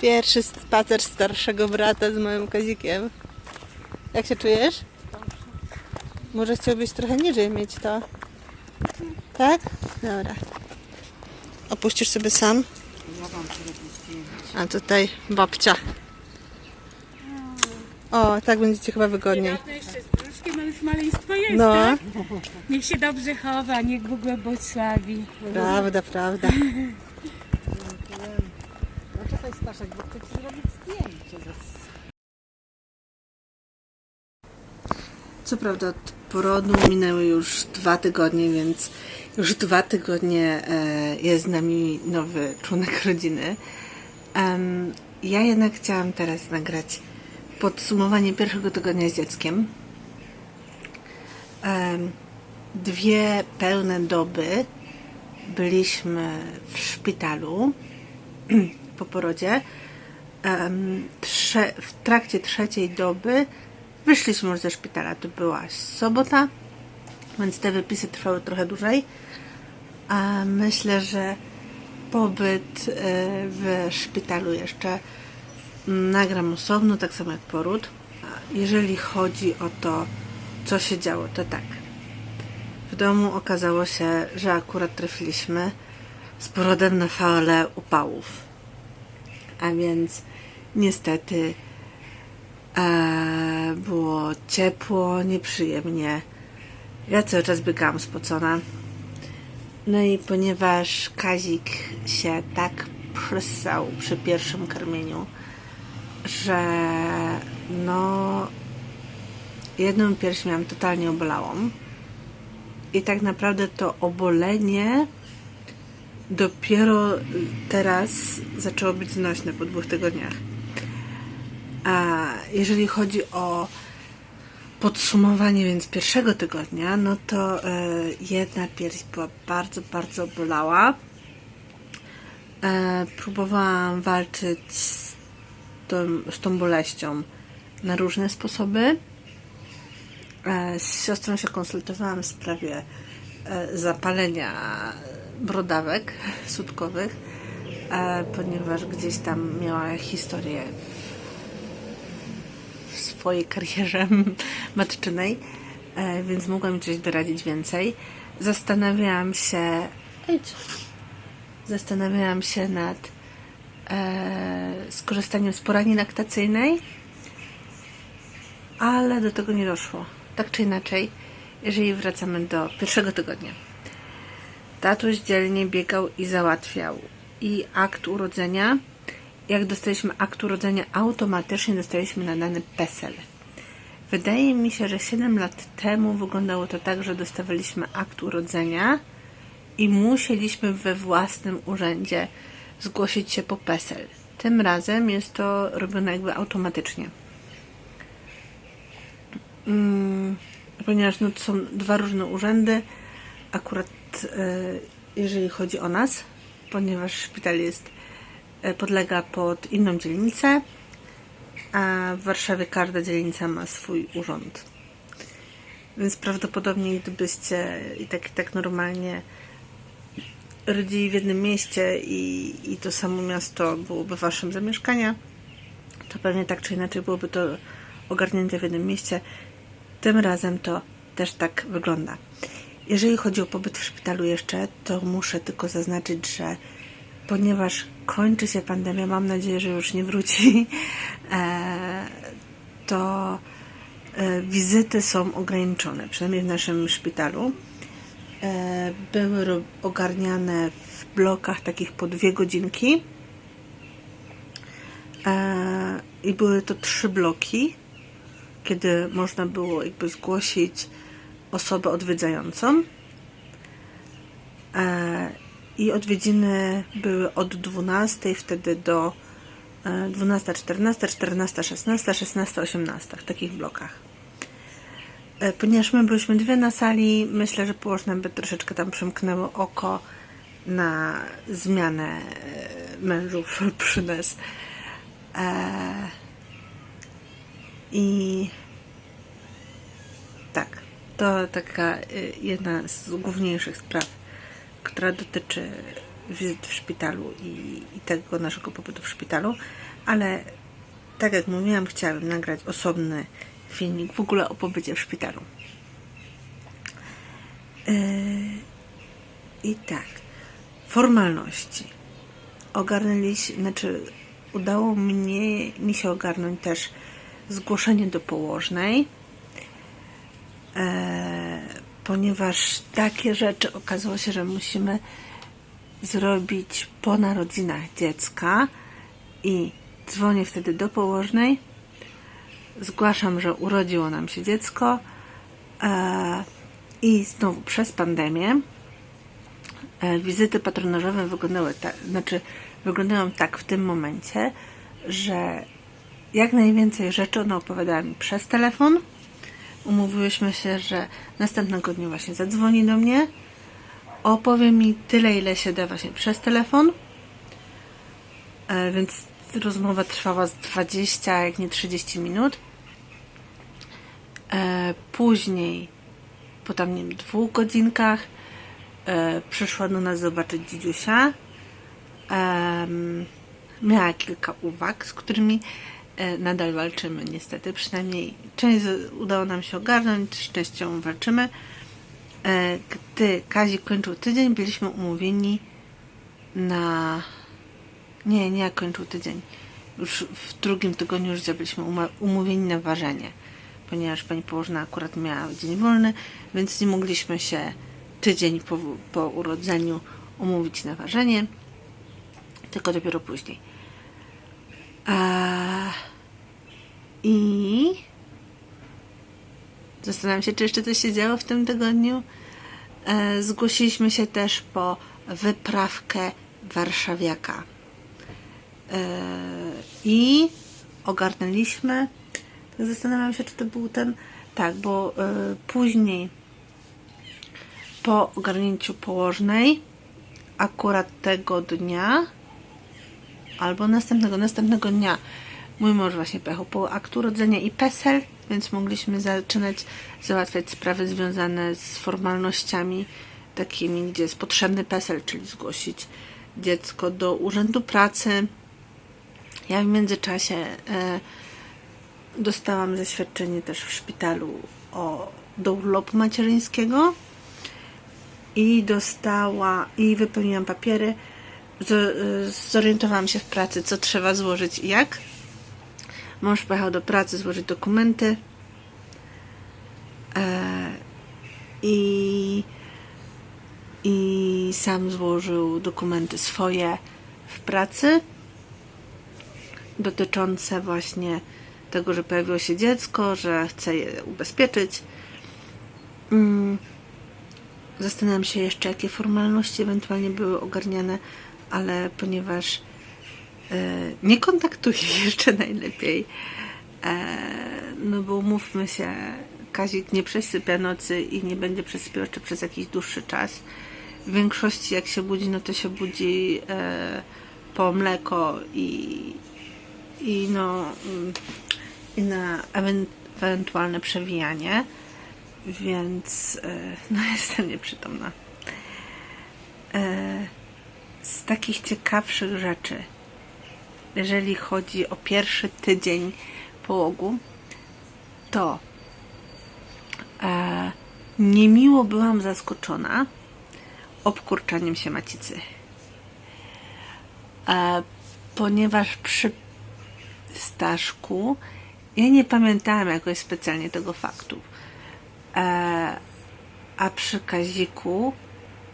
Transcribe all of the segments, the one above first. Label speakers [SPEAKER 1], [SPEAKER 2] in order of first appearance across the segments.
[SPEAKER 1] Pierwszy spacer starszego brata z moim kazikiem. Jak się czujesz? Może chciałbyś trochę niżej mieć to? Tak? Dobra. Opuścisz sobie sam? A tutaj babcia. O, tak będziecie chyba wygodniej.
[SPEAKER 2] No jeszcze z brzuszkiem, ale już maleństwo jest,
[SPEAKER 1] No,
[SPEAKER 2] tak? Niech się dobrze chowa, niech Bóg go błogosławi.
[SPEAKER 1] prawda, prawda.
[SPEAKER 3] Bo chcę ci zrobić zdjęcie.
[SPEAKER 1] Co prawda od porodu minęły już dwa tygodnie, więc już dwa tygodnie e, jest z nami nowy członek rodziny. Ja jednak chciałam teraz nagrać podsumowanie pierwszego tygodnia z dzieckiem. Em, dwie pełne doby byliśmy w szpitalu po porodzie. W trakcie trzeciej doby wyszliśmy już ze szpitala. To była sobota, więc te wypisy trwały trochę dłużej. A myślę, że pobyt e, w szpitalu jeszcze nagram osobno, tak samo jak poród. Jeżeli chodzi o to, co się działo, to tak. W domu okazało się, że akurat trafiliśmy z porodem na falę upałów. A więc niestety e, było ciepło, nieprzyjemnie. Ja cały czas biegałam spocona. No i ponieważ Kazik się tak przysał przy pierwszym karmieniu, że no jedną pierś miałam totalnie obolałą. I tak naprawdę to obolenie dopiero teraz zaczęło być znośne po dwóch tygodniach. A jeżeli chodzi o podsumowanie więc pierwszego tygodnia, no to e, jedna pierś była bardzo, bardzo bolała. E, próbowałam walczyć z tą, z tą boleścią na różne sposoby. E, z siostrą się konsultowałam w sprawie zapalenia brodawek sutkowych, e, ponieważ gdzieś tam miała historię w swojej karierze matczynej, e, więc mogła mi coś doradzić więcej. Zastanawiałam się. Zastanawiałam się nad e, skorzystaniem z poradni laktacyjnej, ale do tego nie doszło. Tak czy inaczej, jeżeli wracamy do pierwszego tygodnia. Tatuś dzielnie biegał i załatwiał i akt urodzenia. Jak dostaliśmy akt urodzenia, automatycznie dostaliśmy nadany PESEL. Wydaje mi się, że 7 lat temu wyglądało to tak, że dostawaliśmy akt urodzenia i musieliśmy we własnym urzędzie zgłosić się po PESEL. Tym razem jest to robione jakby automatycznie. Mm, ponieważ no, to są dwa różne urzędy, akurat jeżeli chodzi o nas, ponieważ szpital jest e, podlega pod inną dzielnicę, a w Warszawie każda dzielnica ma swój urząd. Więc prawdopodobnie gdybyście i tak, i tak normalnie rodzili w jednym mieście i, i to samo miasto byłoby waszym zamieszkania, to pewnie tak czy inaczej byłoby to ogarnięte w jednym mieście. Tym razem to też tak wygląda. Jeżeli chodzi o pobyt w szpitalu jeszcze, to muszę tylko zaznaczyć, że ponieważ kończy się pandemia, mam nadzieję, że już nie wróci, e, to e, wizyty są ograniczone, przynajmniej w naszym szpitalu. E, Były ogarniane w blokach takich po dwie godzinki. I były to trzy bloki, kiedy można było jakby zgłosić osobę odwiedzającą. E, I odwiedziny były od 12 wtedy do e, 12, 14, 14, 16, 16, 18 w takich blokach. E, Ponieważ my byliśmy dwie na sali, myślę, że położne by troszeczkę tam przymknęło oko na zmianę e, mężów przy nas. I to taka y, jedna z główniejszych spraw, która dotyczy wizyt w szpitalu i, i tego naszego pobytu w szpitalu, ale tak jak mówiłam, chciałabym nagrać osobny filmik w ogóle o pobycie w szpitalu. Yy, I tak, formalności. Ogarnęliśmy, znaczy udało mnie, mi się ogarnąć też zgłoszenie do położnej, ponieważ takie rzeczy okazało się, że musimy zrobić po narodzinach dziecka i dzwonię wtedy do położnej, zgłaszam, że urodziło nam się dziecko e, i znowu przez pandemię e, wizyty patronażowe wyglądały tak, znaczy wyglądają tak w tym momencie, że jak najwięcej rzeczy ona opowiadała mi przez telefon. Umówiłyśmy się, że następnego dnia właśnie zadzwoni do mnie, opowie mi tyle, ile się da właśnie przez telefon. E, więc rozmowa trwała z 20, jak nie 30 minut. E, później, po tam nie wiem, dwóch godzinkach, e, przyszła do nas zobaczyć dzidziusia. Miała kilka uwag, z którymi nadal walczymy niestety. Przynajmniej część udało nam się ogarnąć, z częścią walczymy. E, Gdy Kazik kończył tydzień, byliśmy umówieni na... Nie, nie kończył tydzień. Już w drugim tygodniu życia byliśmy umówieni na ważenie, ponieważ pani położna akurat miała dzień wolny, więc nie mogliśmy się tydzień po, po urodzeniu umówić na ważenie, tylko dopiero później. A... I Zastanawiam się, czy jeszcze coś się działo w tym tygodniu. E, zgłosiliśmy się też po wyprawkę warszawiaka. E, I ogarnęliśmy. Zastanawiam się, czy to był ten. Tak, bo e, później po ogarnięciu położnej, akurat tego dnia, albo następnego, następnego dnia mój mąż właśnie pojechał po akt urodzenia i PESEL, więc mogliśmy zaczynać załatwiać sprawy związane z formalnościami takimi, gdzie jest potrzebny PESEL, czyli zgłosić dziecko do urzędu pracy. Ja w międzyczasie e, dostałam zaświadczenie też w szpitalu o, do urlopu macierzyńskiego i dostała i wypełniłam papiery. Y, zorientowałam się w pracy, co trzeba złożyć i jak. Mąż pojechał do pracy złożyć dokumenty. E, i, I sam złożył dokumenty swoje w pracy dotyczące właśnie tego, że pojawiło się dziecko, że chce je ubezpieczyć. Mm. Zastanawiam się jeszcze, jakie formalności ewentualnie były ogarniane, ale ponieważ e, nie kontaktuję jeszcze najlepiej, e, no bo umówmy się, Kazik nie przesypia nocy i nie będzie przesypiał jeszcze przez jakiś dłuższy czas. W większości jak się budzi, no to się budzi e, po mleko i, i no mm, i na ewen- ewentualne przewijanie więc no jestem nieprzytomna. Z takich ciekawszych rzeczy, jeżeli chodzi o pierwszy tydzień połogu, to e, niemiło byłam zaskoczona obkurczaniem się macicy. E, ponieważ przy Staszku ja nie pamiętałam jakoś specjalnie tego faktu. E, a przy Kaziku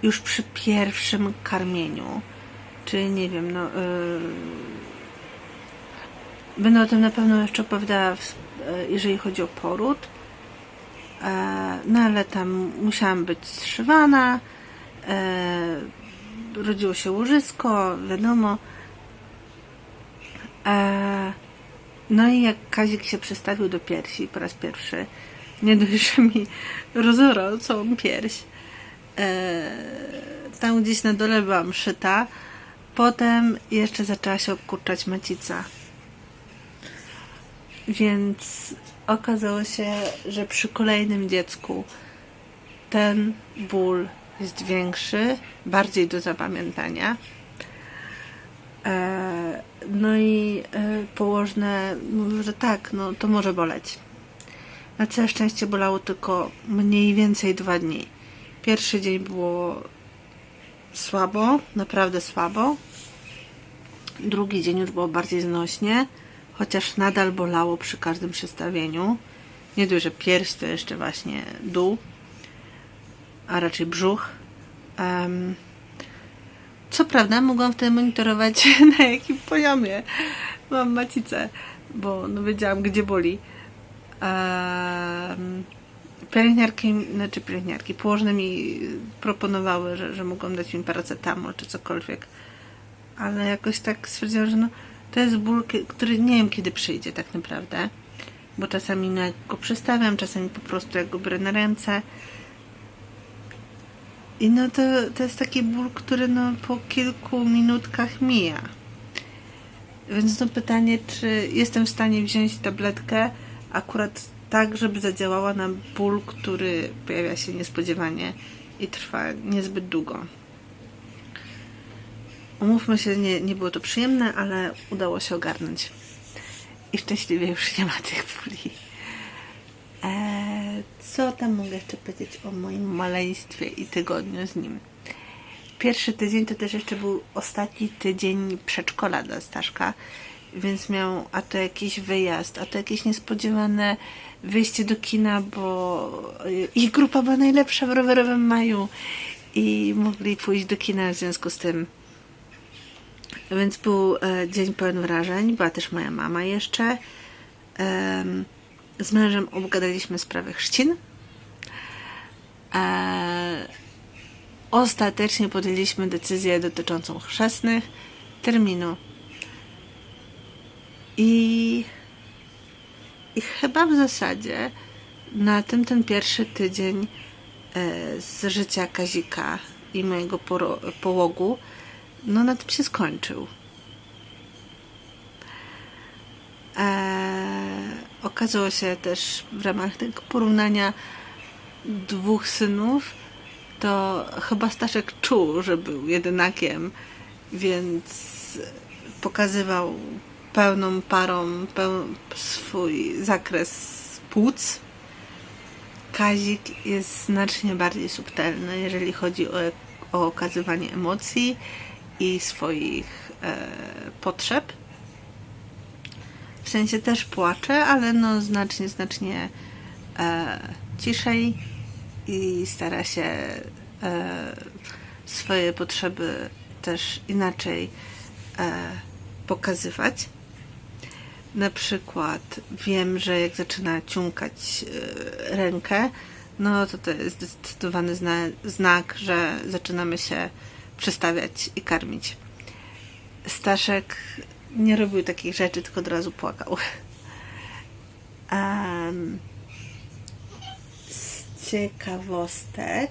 [SPEAKER 1] już przy pierwszym karmieniu, czy nie wiem, no. Yy, będę o tym na pewno jeszcze opowiadała, w, e, jeżeli chodzi o poród. E, no ale tam musiałam być zszywana. E, rodziło się łożysko, wiadomo. E, no i jak Kazik się przestawił do piersi po raz pierwszy, nie dość, że mi rozorał całą pierś. E, tam gdzieś na dole byłam szyta. Potem jeszcze zaczęła się obkurczać macica. Więc okazało się, że przy kolejnym dziecku ten ból jest większy, bardziej do zapamiętania. E, no i e, położne mówił, że tak, no to może boleć. Na całe szczęście bolało tylko mniej więcej dwa dni. Pierwszy dzień było słabo, naprawdę słabo. Drugi dzień już było bardziej znośnie, chociaż nadal bolało przy każdym przestawieniu. Nie dość, że pierś to jeszcze właśnie dół, a raczej brzuch. Em, co prawda mogłam wtedy monitorować na jakim poziomie mam macicę, bo no wiedziałam gdzie boli. Um, pielęgniarki, znaczy pielęgniarki, położne mi proponowały, że, że mogą dać mi paracetamol czy cokolwiek. Ale jakoś tak stwierdziłam, że no, to jest ból, który nie wiem kiedy przyjdzie tak naprawdę. Bo czasami jak go przestawiam, czasami po prostu jak go biorę na ręce. I no to, to jest taki ból, który no po kilku minutkach mija. Więc no pytanie, czy jestem w stanie wziąć tabletkę akurat tak, żeby zadziałała na ból, który pojawia się niespodziewanie i trwa niezbyt długo. Umówmy się, nie, nie było to przyjemne, ale udało się ogarnąć. I szczęśliwie już nie ma tych bóli. Eee, co tam mogę jeszcze powiedzieć o moim maleństwie i tygodniu z nim? Pierwszy tydzień to też jeszcze był ostatni tydzień przedszkola dla Staszka, więc miał a to jakiś wyjazd, a to jakieś niespodziewane wyjście do kina, bo ich grupa była najlepsza w rowerowym maju i mogli pójść do kina w związku z tym. Więc był e, dzień pełen wrażeń. Była też moja mama jeszcze. Em, z mężem obgadaliśmy sprawę chrzcin. E, ostatecznie podjęliśmy decyzję dotyczącą chrzestnych, terminu. I, I chyba w zasadzie na tym ten pierwszy tydzień e, z życia Kazika i mojego połogu, no na tym się skończył. Eee, okazało się też w ramach tego porównania dwóch synów, to chyba Staszek czuł, że był jedynakiem, więc pokazywał pełną parą peł, swój zakres płuc. Kazik jest znacznie bardziej subtelny, jeżeli chodzi o, o okazywanie emocji i swoich e, potrzeb. W sensie też płacze, ale no znacznie, znacznie e, ciszej i stara się e, swoje potrzeby też inaczej e, pokazywać. Na przykład wiem, że jak zaczyna ciumkać e, rękę, no to to jest zdecydowany zna znak, że zaczynamy się przestawiać i karmić. Staszek nie robił takich rzeczy, tylko od razu płakał. Em, z ciekawostek.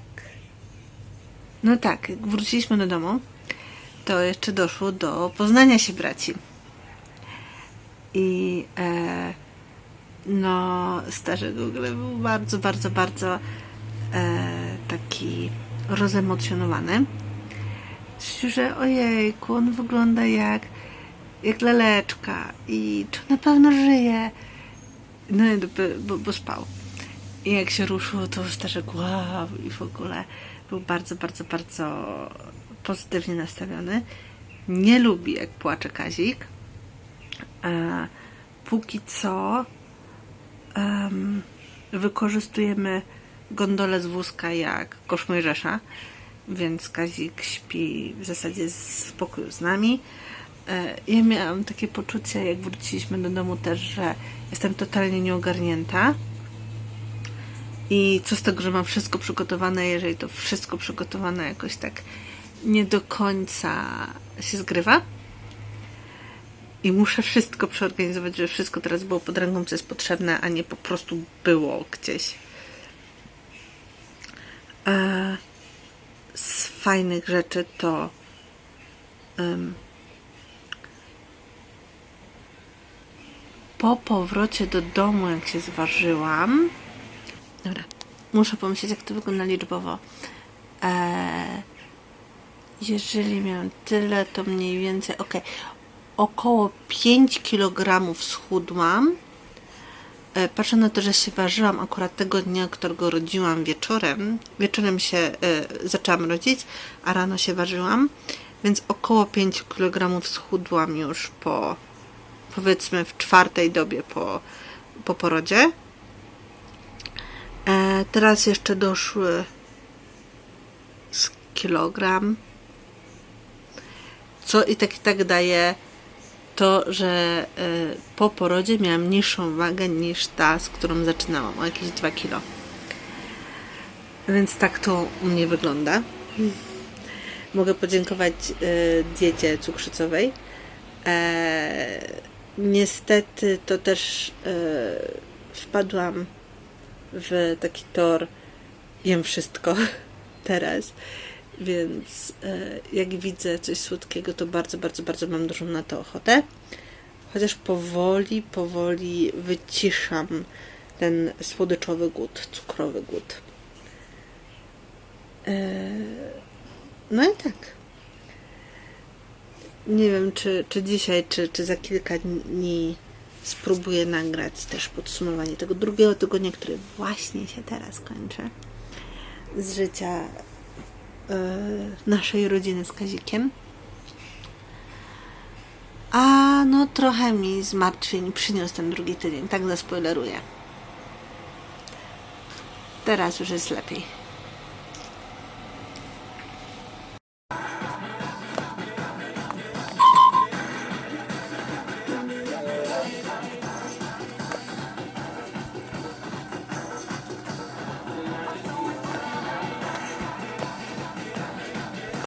[SPEAKER 1] No tak, wróciliśmy do domu, to jeszcze doszło do poznania się braci. I e, no, Staszek w ogóle był bardzo, bardzo, bardzo e, taki rozemocjonowany. Że ojejku, on wygląda jak, jak laleczka i czy na pewno żyje. No, i bo, bo spał. I jak się ruszył, to Staszek wow i w ogóle był bardzo, bardzo, bardzo pozytywnie nastawiony. Nie lubi, jak płacze Kazik. E, póki co em, wykorzystujemy gondolę z wózka jak kosz Mojżesza, więc Kazik śpi w zasadzie z- pokoju z nami. E, Ja miałam takie poczucie, jak wróciliśmy do domu też, że jestem totalnie nieogarnięta. I co z tego, że mam wszystko przygotowane, jeżeli to wszystko przygotowane jakoś tak nie do końca się zgrywa. I muszę wszystko przeorganizować, żeby wszystko teraz było pod ręką, co jest potrzebne, a nie po prostu było gdzieś. Z fajnych rzeczy to em, po powrocie do domu, jak się zważyłam, Dobra, muszę pomyśleć, jak to wygląda liczbowo. E, Jeżeli miałem tyle, to mniej więcej, ok, około 5 kg schudłam. E, Patrzę na to, że się ważyłam akurat tego dnia, którego rodziłam wieczorem. Wieczorem się e, zaczęłam rodzić, a rano się ważyłam, więc około 5 kg schudłam już po powiedzmy w czwartej dobie po, po porodzie. E, teraz jeszcze doszły z kilogram. Co i tak i tak daje to, że e, po porodzie miałam niższą wagę niż ta, z którą zaczynałam, o jakieś 2 kilo. Więc tak to u mnie wygląda. Mogę podziękować e, diecie cukrzycowej. E, niestety to też wpadłam w taki tor jem wszystko teraz, więc e, jak widzę coś słodkiego, to bardzo, bardzo, bardzo mam dużą na to ochotę. Chociaż powoli, powoli wyciszam ten słodyczowy głód, cukrowy głód. E, no i tak. Nie wiem, czy, czy dzisiaj, czy, czy za kilka dni spróbuję nagrać też podsumowanie tego drugiego tygodnia, który właśnie się teraz kończy. Z życia naszej rodziny z Kazikiem. A no trochę mi zmartwień przyniósł ten drugi tydzień, tak zaspoileruję. Teraz już jest lepiej.